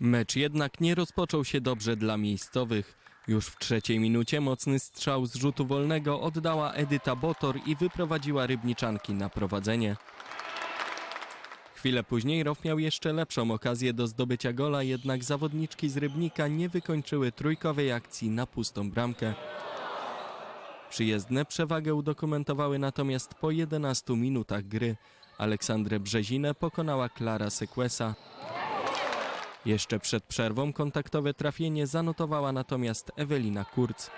Mecz jednak nie rozpoczął się dobrze dla miejscowych. Już w trzeciej minucie mocny strzał z rzutu wolnego oddała Edyta Botor i wyprowadziła Rybniczanki na prowadzenie. Chwilę później Row miał jeszcze lepszą okazję do zdobycia gola, jednak zawodniczki z Rybnika nie wykończyły trójkowej akcji na pustą bramkę. Przyjezdne przewagę udokumentowały natomiast po 11 minutach gry. Aleksandrę Brzezinę pokonała Klara Sekwesa. Jeszcze przed przerwą kontaktowe trafienie zanotowała natomiast Ewelina Kurz.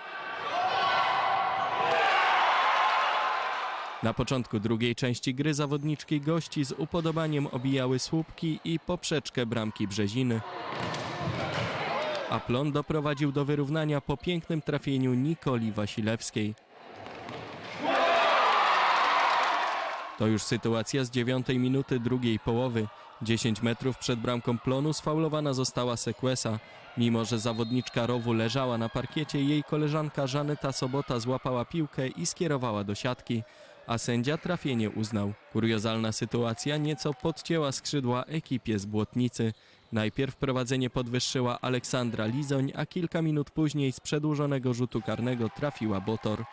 Na początku drugiej części gry zawodniczki gości z upodobaniem obijały słupki i poprzeczkę bramki Brzeziny. Aplon doprowadził do wyrównania po pięknym trafieniu Nikoli Wasilewskiej. To już sytuacja z dziewiątej minuty drugiej połowy. 10 metrów przed bramką plonu sfaulowana została Sekwesa. Mimo, że zawodniczka rowu leżała na parkiecie, jej koleżanka Żaneta Sobota złapała piłkę i skierowała do siatki, a sędzia trafienie uznał. Kuriozalna sytuacja nieco podcięła skrzydła ekipie z Błotnicy. Najpierw prowadzenie podwyższyła Aleksandra Lizoń, a kilka minut później z przedłużonego rzutu karnego trafiła Botor.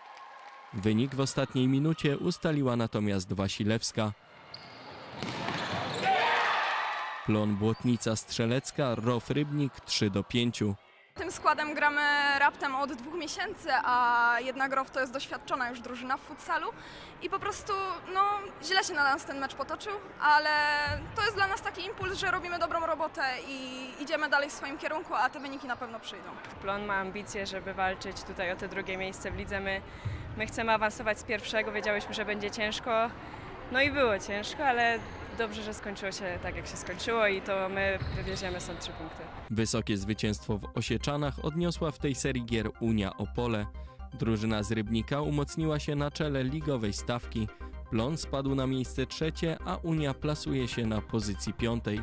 Wynik w ostatniej minucie ustaliła natomiast Wasilewska. Plon Błotnica Strzelecka, Row Rybnik 3 do 5. Tym składem gramy raptem od dwóch miesięcy, a jednak ROW to jest doświadczona już drużyna w futsalu i po prostu no, źle się na nas ten mecz potoczył, ale to jest dla nas taki impuls, że robimy dobrą robotę i idziemy dalej w swoim kierunku, a te wyniki na pewno przyjdą. Plon ma ambicje, żeby walczyć tutaj o te drugie miejsce w lidze. My, my chcemy awansować z pierwszego, wiedziałyśmy, że będzie ciężko. No i było ciężko, ale dobrze, że skończyło się tak, jak się skończyło i to my wywieziemy są trzy punkty. Wysokie zwycięstwo w Osieczanach odniosła w tej serii gier Unia Opole. Drużyna z Rybnika umocniła się na czele ligowej stawki. Plon spadł na miejsce trzecie, a Unia plasuje się na pozycji piątej.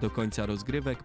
Do końca rozgrywek